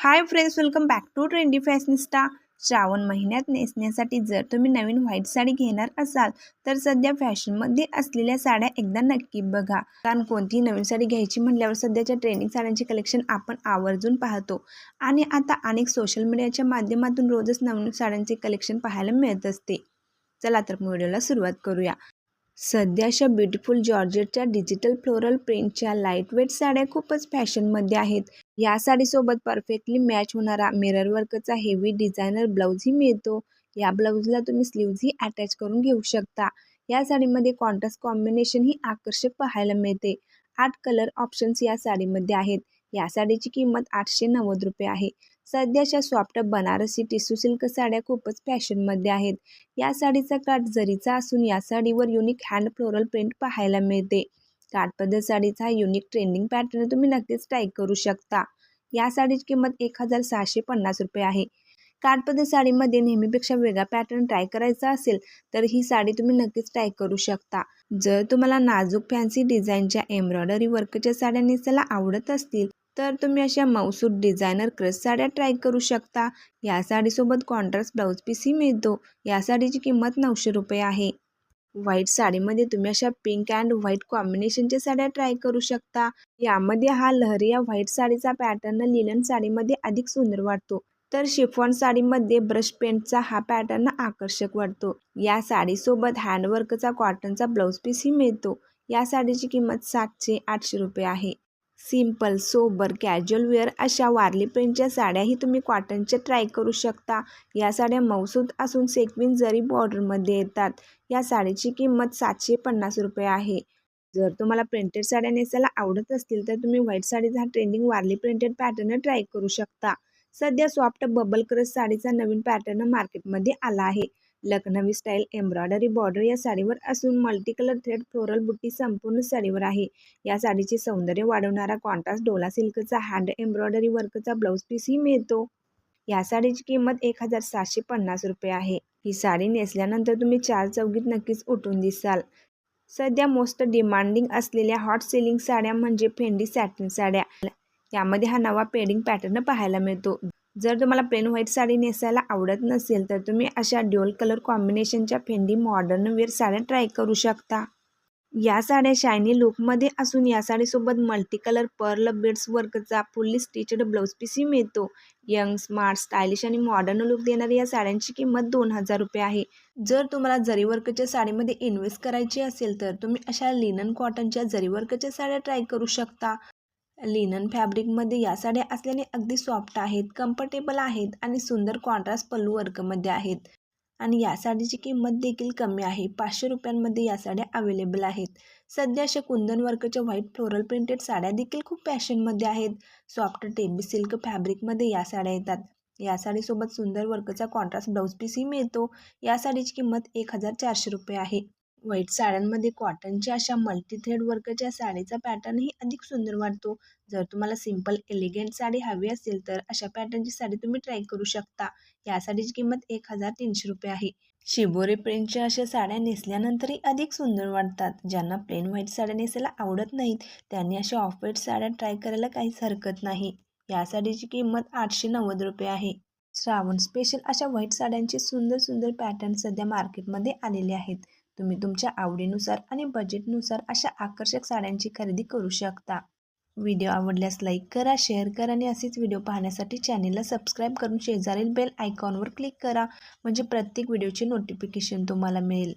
Hi friends welcome back to trendy fashionista Shravan महिन्यात नेसण्यासाठी जर तुम्ही नवीन व्हाईट साडी घेणार असाल तर सध्या फॅशनमध्ये असलेल्या साड्या एकदा नक्की बघा. कारण कोणतीही नवीन साडी घ्यायची म्हटल्यावर सध्याच्या ट्रेंडिंग साड्यांचे कलेक्शन आपण आवर्जून पाहतो. आणि आता अनेक सोशल मीडियाच्या माध्यमातून रोजच नवीन साड्यांचे कलेक्शन पाहायला मिळत असते. चला तर व्हिडिओला सुरुवात करूया. सध्याच्या ब्युटिफुल जॉर्जेटच्या डिजिटल फ्लोरल प्रिंटच्या लाईटवेट साड्या खूपच फॅशनमध्ये आहेत. या साडीसोबत परफेक्टली मॅच होणारा मिरर वर्कचा हेवी डिझायनर ब्लाऊजही मिळतो. या ब्लाऊजला तुम्ही स्लीव्जही अटॅच करून घेऊ शकता. या साडीमध्ये कॉन्ट्रास्ट कॉम्बिनेशन ही आकर्षक पाहायला मिळते. आठ कलर ऑप्शन्स या साडीमध्ये आहेत. या साडीची किंमत आठशे नव्वद रुपये आहे. सध्याच्या सॉफ्ट बनारसी टिश्यू सिल्क साड्या खूपच फॅशनमध्ये आहेत. या साडीचा काठ जरीचा असून या साडीवर युनिक हँड फ्लोरल प्रिंट पाहायला मिळते. काठपदर साडीचा हा युनिक ट्रेंडिंग पॅटर्न तुम्ही नक्कीच ट्राय करू शकता. या साडीची किंमत एक हजार सहाशे पन्नास रुपये आहे. काठपदर साडीमध्ये नेहमीपेक्षा वेगळा पॅटर्न ट्राय करायचा असेल तर ही साडी तुम्ही नक्कीच ट्राय करू शकता. जर तुम्हाला नाजूक फॅन्सी डिझाईनच्या एम्ब्रॉयडरी वर्कच्या साड्या नेसायला आवडत असतील तर तुम्ही अशा मौसूद डिझायनर क्रस साड्या ट्राय करू शकता. या साडीसोबत कॉन्ट्रास्ट ब्लाऊज पीसही मिळतो. या साडीची किंमत नऊशे रुपये आहे. व्हाईट साडीमध्ये तुम्ही अशा पिंक अँड व्हाईट कॉम्बिनेशनच्या साड्या ट्राय करू शकता. यामध्ये हा लहरिया व्हाईट साडीचा पॅटर्न लिलन साडीमध्ये अधिक सुंदर वाटतो. तर शिफॉन साडीमध्ये ब्रश पेंटचा हा पॅटर्न आकर्षक वाटतो. या साडीसोबत हँडवर्कचा कॉटनचा ब्लाऊज पीसही मिळतो. या साडीची किंमत सातशे आठशे रुपये आहे. सिंपल सोबर कॅज्युअल वेअर अशा वारली प्रिंटच्या साड्याही तुम्ही कॉटनच्या ट्राय करू शकता. या साड्या मौसूद असून सेक्विन जरी बॉर्डरमध्ये येतात या साडीची किंमत सातशे पन्नास रुपये आहे. जर तुम्हाला प्रिंटेड साड्या नेसायला आवडत असतील तर तुम्ही व्हाईट साडीचा trending Warli printed pattern try करू शकता. सध्या सॉफ्ट बबल क्रस साडीचा नवीन पॅटर्न मार्केटमध्ये आला आहे. लखनवी स्टाईल एम्ब्रॉयडरी बॉर्डर या साडीवर असून मल्टी कलर थ्रेड फ्लोरल बुट्टी संपूर्ण साडीवर आहे. या साडीचे सौंदर्य वाढवणारा कॉन्ट्रास्ट डोला सिल्कचा हँड एम्ब्रॉयडरी वर्कचा ब्लाऊज पीसही मिळतो. या साडीची किंमत एक हजार सातशे पन्नास रुपये आहे. ही साडी नेसल्यानंतर तुम्ही चार चौकीत नक्कीच उठून दिसाल. सध्या मोस्ट डिमांडिंग असलेल्या हॉट सेलिंग साड्या म्हणजे फेंडी सॅटिन साड्या. यामध्ये हा नवा पेडिंग पॅटर्न पाहायला मिळतो. जर तुम्हाला प्लेन व्हाईट साडी नेसायला आवडत नसेल तर तुम्ही अशा ड्युअल कलर कॉम्बिनेशनच्या फेंडी मॉडर्न वेअर साड्या ट्राय करू शकता. या साड्या शायनी लुकमध्ये असून या साडीसोबत मल्टी कलर पर्ल बीड्स वर्कचा फुल्ली स्टिचड ब्लाऊज पीसही मिळतो. यंग स्मार्ट स्टायलिश आणि मॉडर्न लुक देणाऱ्या या साड्यांची किंमत दोन हजार रुपये आहे. जर तुम्हाला जरी वर्कच्या साडीमध्ये इन्व्हेस्ट करायची असेल तर तुम्ही अशा लिनन कॉटनच्या जरी वर्कच्या साड्या ट्राय करू शकता. लिनन फॅब्रिकमध्ये या साड्या असल्याने अगदी सॉफ्ट आहेत कम्फर्टेबल आहेत आणि सुंदर कॉन्ट्रास्ट पल्लू वर्कमध्ये आहेत. आणि या साडीची किंमत देखील कमी आहे. पाचशे रुपयांमध्ये या साड्या अवेलेबल आहेत. सध्या अशा कुंदन वर्कच्या व्हाईट फ्लोरल प्रिंटेड साड्या देखील खूप फॅशनमध्ये आहेत. सॉफ्ट टेबी सिल्क फॅब्रिकमध्ये या साड्या येतात. या साडीसोबत सुंदर वर्कचा कॉन्ट्रास्ट ब्लाऊज पीसही मिळतो. या साडीची किंमत एक हजार चारशे रुपये आहे. व्हाईट साड्यांमध्ये कॉटनच्या अशा मल्टी थ्रेड वर्कच्या साडीचा पॅटर्नही अधिक सुंदर वाटतो. जर तुम्हाला सिंपल एलिगंट साडी हवी असेल तर अशा पॅटर्नची साडी तुम्ही ट्राय करू शकता. या साडीची किंमत एक हजार तीनशे रुपये आहे. शिबोरे प्रिंटच्या अशा साड्या नेसल्यानंतरही अधिक सुंदर वाटतात. ज्यांना प्लेन व्हाईट साड्या नेसायला आवडत नाहीत त्यांनी अशा ऑफ व्हाईट साड्या ट्राय करायला काहीच हरकत नाही. या साडीची किंमत आठशे नव्वद रुपये आहे. श्रावण स्पेशल अशा व्हाईट साड्यांचे सुंदर सुंदर पॅटर्न सध्या मार्केटमध्ये आलेले आहेत. तुम्ही तुमच्या आवडीनुसार आणि बजेटनुसार अशा आकर्षक साड्यांची खरेदी करू शकता. व्हिडिओ आवडल्यास लाईक करा शेअर करा आणि असेच व्हिडिओ पाहण्यासाठी चॅनेलला सबस्क्राईब करून शेजारील बेल आयकॉनवर क्लिक करा. म्हणजे प्रत्येक व्हिडिओचे नोटिफिकेशन तुम्हाला मिळेल.